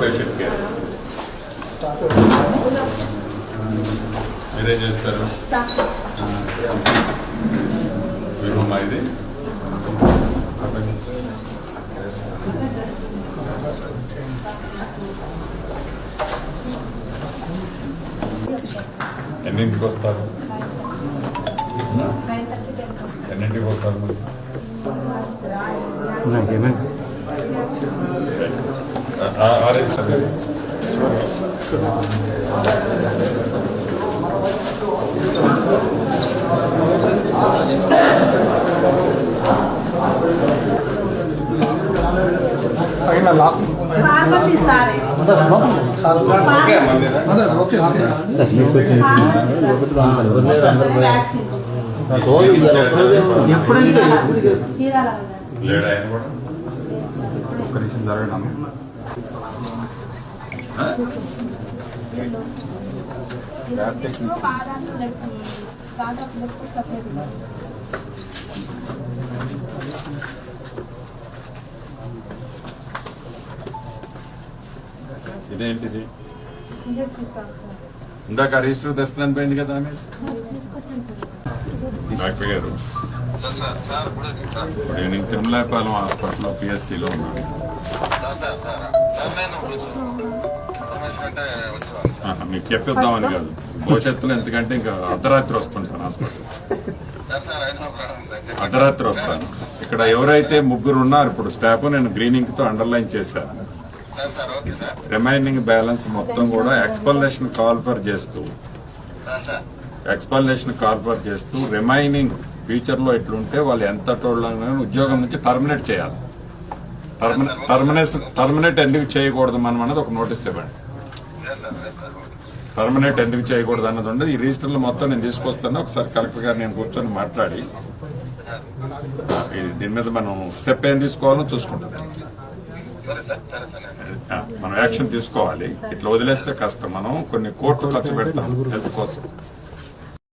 Patient care మీరేం చేస్తారు మీ room ఇది ఎన్నింటికి వస్తారు ఎన్నింటికి వస్తారు మరి ఆ- ఆరేసి సార్ పైన lock pharmacy sir sir okay మళ్ళీ అదే ఓకే ఓకే వ్యాక్సిన్ ఎప్పుడైతే లేడు ఆయన కూడా ఒక్క నిమిషం ఇదేంటిది ఇందాక రిజిస్టర్ తెస్తున్నాను పోయింది కదా ఆమె? డాక్టర్ గారు ఇప్పుడు నేను తిరుమలాపాలెం హాస్పిటల్లో పిఎస్సిలో ఉన్నాను. మీకు చెప్పిద్దామని కాదు. భవిష్యత్తులో ఎందుకంటే ఇంకా అర్ధరాత్రి వస్తుంటాను హాస్పిటల్. అర్ధరాత్రి వస్తాను. ఇక్కడ ఎవరైతే ముగ్గురు ఉన్నారు ఇప్పుడు స్టాఫ్ నేను గ్రీనింగ్తో అండర్లైన్ చేశాను రిమైనింగ్ బ్యాలెన్స్ మొత్తం కూడా ఎక్స్పల్నేషన్ కాల్ఫర్ చేస్తూ ఎక్స్పల్నేషన్ కాల్ఫర్ చేస్తూ రిమైనింగ్ ఫ్యూచర్లో ఇట్లుంటే వాళ్ళు ఎంత టోళ్ళని ఉద్యోగం నుంచి టర్మినేట్ చేయాలి. టర్మినేట్ టర్మినేట్ ఎందుకు చేయకూడదు మనం అన్నది ఒక నోటీస్ ఇవ్వండి. పర్మనెంట్ ఎందుకు చేయకూడదు అన్నది ఉండదు. ఈ రిజిస్టర్లు మొత్తం నేను తీసుకొస్తాను ఒకసారి కలెక్టర్ గారు నేను కూర్చొని మాట్లాడి దీని మీద మనం స్టెప్ ఏం తీసుకోవాలో చూసుకుంటాం. మనం యాక్షన్ తీసుకోవాలి. ఇట్లా వదిలేస్తే కష్టం. మనం కొన్ని కోర్టు ఖర్చు పెడతాం హెల్త్ కోసం.